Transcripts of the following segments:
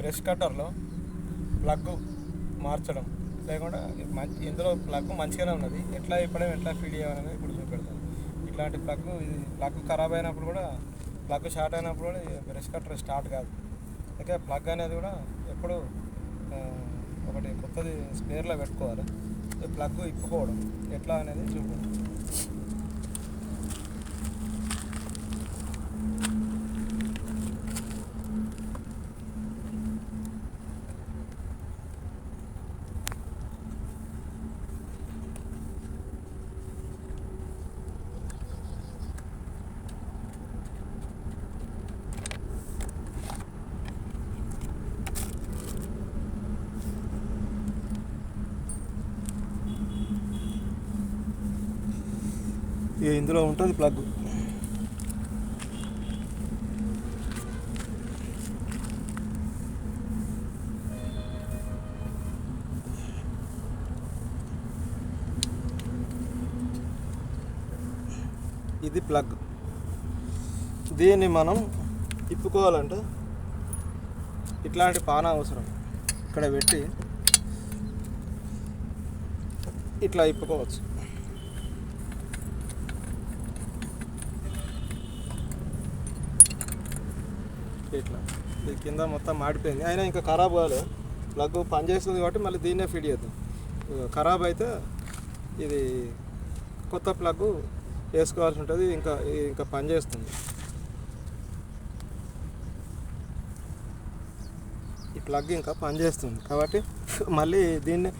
Brush కట్టర్లో plug మార్చడం. లేకుండా మంచి ఇందులో ప్లగ్ మంచిగానే ఉన్నది. ఎట్లా ఇప్పడం ఎట్లా ఫీడ్ చేయాలనేది ఇప్పుడు చూపెడతాను ఇట్లాంటి ప్లగ్ ఇది ప్లగ్ ఖరాబ్ అయినప్పుడు కూడా ప్లగ్ షార్ట్ అయినప్పుడు కూడా బ్రష్ కట్టర్ స్టార్ట్ కాదు. అయితే ప్లగ్ అనేది కూడా ఎప్పుడు ఒకటి కొత్తది స్పేర్లో పెట్టుకోవాలి. ప్లగ్ ఇప్పుకోవడం. ఎట్లా అనేది చూపడం ఇందులో ఉంటుంది ప్లగ్ ఇది ప్లగ్ దీన్ని మనం ఇప్పుకోవాలంటే ఇట్లాంటి పాన అవసరం. ఇక్కడ పెట్టి ఇట్లా ఇప్పుకోవచ్చు. ఇట్లా. ఇది కింద మొత్తం మాడిపోయింది. అయినా ఇంకా ఖరాబ్ కాలేదు ప్లగ్ పనిచేస్తుంది కాబట్టి మళ్ళీ దీన్నే ఫిట్ చేద్దాం. ఖరాబ్ అయితే ఇది కొత్త ప్లగ్ వేసుకోవాల్సి ఉంటుంది. ఇంకా ఇంకా పనిచేస్తుంది ఈ ప్లగ్ ఇంకా పనిచేస్తుంది కాబట్టి మళ్ళీ దీన్నే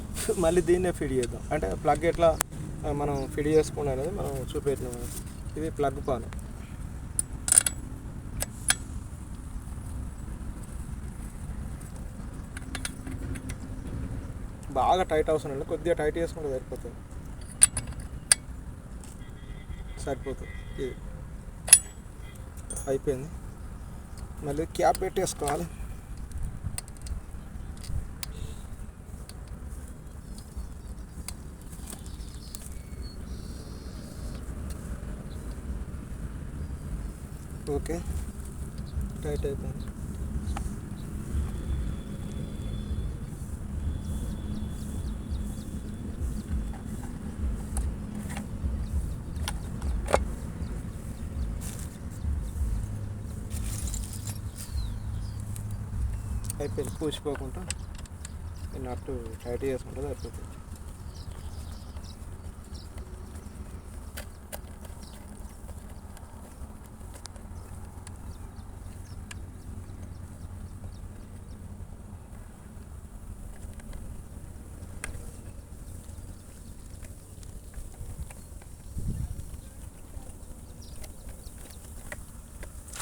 మళ్ళీ దీన్నే ఫిట్ చేద్దాం. అంటే ప్లగ్ ఎట్లా మనం ఫిట్ చేసుకున్నాం అనేది మనం చూపెట్టినాం ఇది ప్లగ్ పాను. బాగా టైట్ అవసరం లేదు కొద్దిగా టైట్ చేసుకుంటే సరిపోతుంది. సరిపోతుంది. ఇది అయిపోయింది. మళ్ళీ క్యాప్ పెట్టేసుకోవాలి. ఓకే. టైట్ అయిపోయింది. అయిపోయింది. పూసిపోకుండా ఈ నట్టు టైట్ చేసుకుంటుంది అయిపోతుంది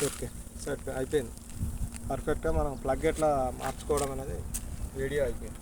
ఓకే సరే అయిపోయింది పర్ఫెక్ట్గా మనం ప్లగ్ ఎట్లా మార్చుకోవడం అనేది వీడియో అయిపోయింది.